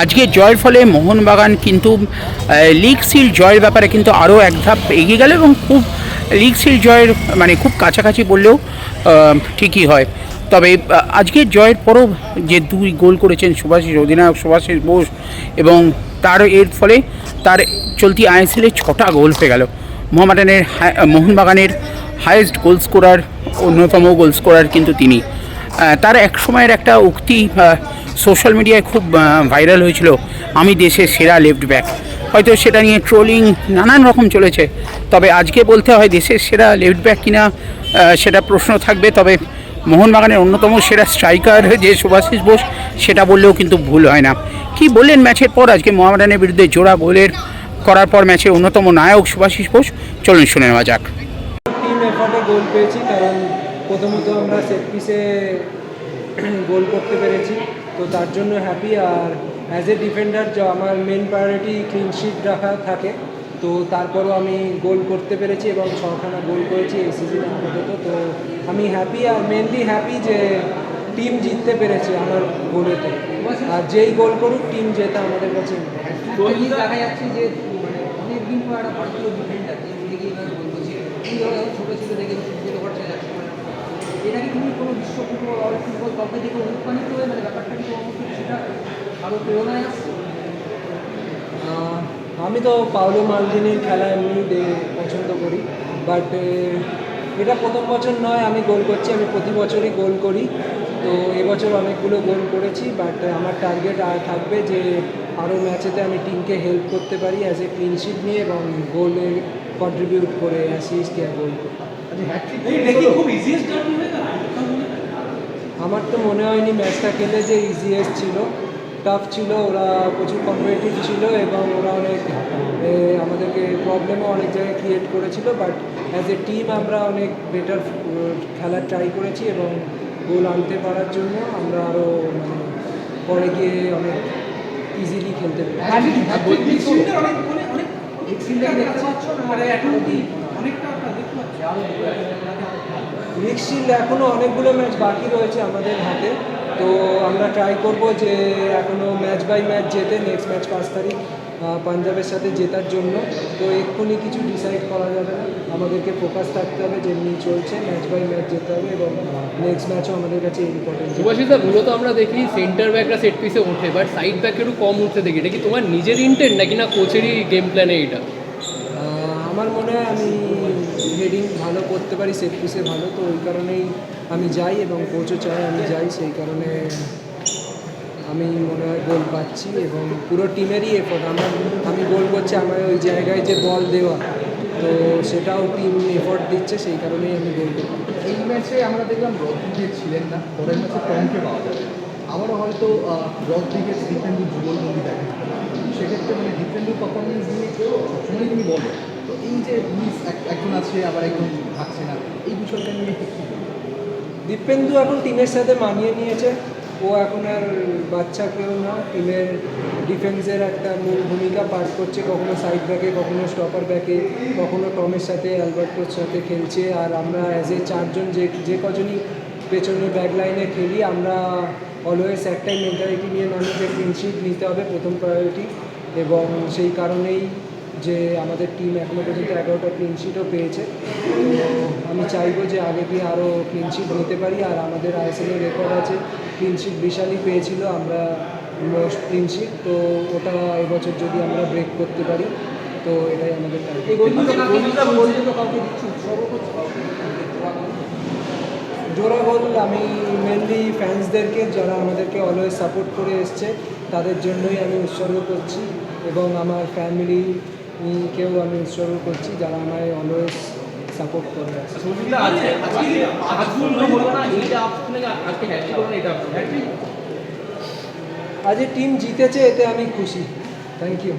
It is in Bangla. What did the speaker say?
আজকে জয়ের ফলে মোহনবাগান কিন্তু লিগ সিল জয়ের ব্যাপারে কিন্তু আরও এক ধাপ এগিয়ে গেল এবং খুব লিগ সিল জয়ের মানে খুব কাছাকাছি বললেও ঠিকই হয়। তবে আজকের জয়ের পরও যে দুই গোল করেছেন সুভাষিস, অধিনায়ক সুভাষিস বোস এবং তার এর ফলে তার চলতি আইএসএলে ছটা গোল হয়ে গেল। মোহামেডানের মোহনবাগানের হায়েস্ট গোল স্কোরার অন্যতম গোল স্কোরার কিন্তু তিনি। তার এক সময়ের একটা উক্তি সোশ্যাল মিডিয়ায় খুব ভাইরাল হয়েছিল, আমি দেশের সেরা লেফট ব্যাক হয়তো সেটা নিয়ে ট্রোলিং নানান রকম চলেছে, তবে আজকে বলতে হয় দেশের সেরা লেফট ব্যাক কিনা সেটা প্রশ্ন থাকবে, তবে মোহনবাগানের অন্যতম সেরা স্ট্রাইকার যে সুভাষিস বোস, সেটা বললেও কিন্তু ভুল হয় না। কি বললেন ম্যাচের পর? আজকে মোহামেডানের বিরুদ্ধে জোড়া গোলের করার পর ম্যাচের অন্যতম নায়ক সুভাষিস বোস, চলুন শুনে নেওয়া যাক। প্রথমত আমরা সেট পিসে গোল করতে পেরেছি। তো তার জন্য হ্যাপি আর অ্যাজ এ ডিফেন্ডার যা আমার মেন প্রায়োরিটি ক্লিনশিট রাখা থাকে। তো তারপরও আমি গোল করতে পেরেছি এবং ছখানা গোল করেছি এই সিজনে আপাতত। তো আমি হ্যাপি আর মেনলি হ্যাপি যে টিম জিততে পেরেছে আমার গোলেতে আর যেই গোল করুক টিম জেতা আমাদের কাছে দেখা যাচ্ছে যে মানে অনেকদিন পর একটা ডিফেন্ডার এই ছোটো দেখে এটা কি তুমি কোনো বিশ্ব ফুটবল অল ফুটবল কাউকে দেখে অনুপ্রাণিত হয়ে মানে ব্যাপারটা কি তোমার সেটা আরও প্রেরণায় আসছে? আমি তো পাওলো মালদিনের খেলা এমনি দে- পছন্দ করি বাট এটা প্রথম বছর নয় আমি গোল করছি আমি প্রতি বছরই গোল করি তো এবছর অনেকগুলো গোল করেছি বাট আমার টার্গেট আর থাকবে যে আরও ম্যাচেতে আমি টিমকে হেল্প করতে পারি অ্যাজ এ ক্লিনশিট নিয়ে এবং গোলে কন্ট্রিবিউট করে অ্যাসিস্ট আর গোল করে আমার তো মনে হয়নি ম্যাচটা খেলে যে ইজিয়েস্ট ছিল। টাফ ছিল ওরা প্রচুর কম্পিটিটিভ ছিল এবং ওরা অনেক আমাদেরকে প্রবলেমও অনেক জায়গায় ক্রিয়েট করেছিল বাট অ্যাজ এ টিম আমরা অনেক বেটার খেলা ট্রাই করেছি এবং গোল আনতে পারার জন্য আমরা আরও মানে পরে গিয়ে অনেক ইজিলি খেলতে পেরেছি। লিগ শিল্ড এখনও অনেকগুলো ম্যাচ বাকি রয়েছে আমাদের হাতে। তো আমরা ট্রাই করব যে এখনও ম্যাচ বাই ম্যাচ যেতে নেক্সট ম্যাচ পাঁচ তারিখ পাঞ্জাবের সাথে জেতার জন্য। তো এক্ষুনি কিছু ডিসাইড করা যাবে। না আমাদেরকে ফোকাস থাকতে হবে যেমনি চলছে ম্যাচ বাই ম্যাচ যেতে হবে এবং নেক্সট ম্যাচও আমাদের কাছে ইম্পর্টেন্ট শুভাশিসদা মূলত আমরা দেখি সেন্টার ব্যাকরা সেট পিসে ওঠে বাট সাইড ব্যাক একটু কম উঠতে দেখি। এটা কি তোমার নিজের ইন্টেন্ট নাকি না কোচেরই গেম প্ল্যানে এটা আমার মনে হয় আমি হেডিং ভালো করতে পারি সেট পিসে ভালো, তো ওই কারণেই আমি যাই এবং কোচও চায় আমি যাই, সেই কারণে আমি মনে হয় গোল পাচ্ছি এবং পুরো টিমেরই এফোর্ট আমার, আমি গোল করছি আমার ওই জায়গায় যে বল দেওয়া, তো সেটাও টিম এফোর্ট দিচ্ছে, সেই কারণেই আমি গোল করি এই ম্যাচে আমরা দেখলাম রদ্রিগেজ ছিলেন না, পরের ম্যাচে টমকে পাওয়া যাবে। আবারও হয়তো রদ্রিগেজ ডিফেন্ডু যুগলবন্দি দেখা যেতে পারে। সেক্ষেত্রে মানে ডিফেন্ডু পারফরমেন্স নিয়ে তুমি বলো। তো এই যে একজন আছে, আবার একজন থাকছে না, এই বিষয়টা নিয়ে দীপেন্দু এখন টিমের সাথে মানিয়ে নিয়েছে। ও এখন আর বাচ্চা কেউ না টিমের ডিফেন্সের একটা মূল ভূমিকা পাঠ করছে। কখনো সাইড ব্যাকে কখনো স্টপার ব্যাকে কখনো টমের সাথে, অ্যালবার্টোর সাথে খেলছে। আর আমরা অ্যাজ এ চারজন যে যে কজনই পেছনে ব্যাক লাইনে খেলি, আমরা অলওয়েজ একটাই মেন্টালিটি নিয়ে নামি যে ক্লিনশিট নিতে হবে, প্রথম প্রায়োরিটি এবং সেই কারণেই যে আমাদের টিম এখনও পর্যন্ত এগারোটা ক্লিনশিটও পেয়েছে। তো আমি চাইব যে আগে গিয়ে আরও ক্লিনশিট নিতে পারি। আর আমাদের আইএসএলের রেকর্ড আছে ক্লিনশিট বিশালই পেয়েছিল আমরা মোস্ট ক্লিনশিট তো ওটা এবছর যদি আমরা ব্রেক করতে পারি তো এটাই আমাদের জোড়া গোল আমি মেনলি ফ্যান্সদেরকে যারা আমাদেরকে অলওয়েজ সাপোর্ট করে এসছে তাদের জন্যই আমি উৎসর্গ করছি। এবং আমার ফ্যামিলি কেও আমি উৎসর্গ করছি যারা আমায় অলওয়েজ সাপোর্ট করে আসছে আজ টিম জিতেছে এতে আমি খুশি। Thank you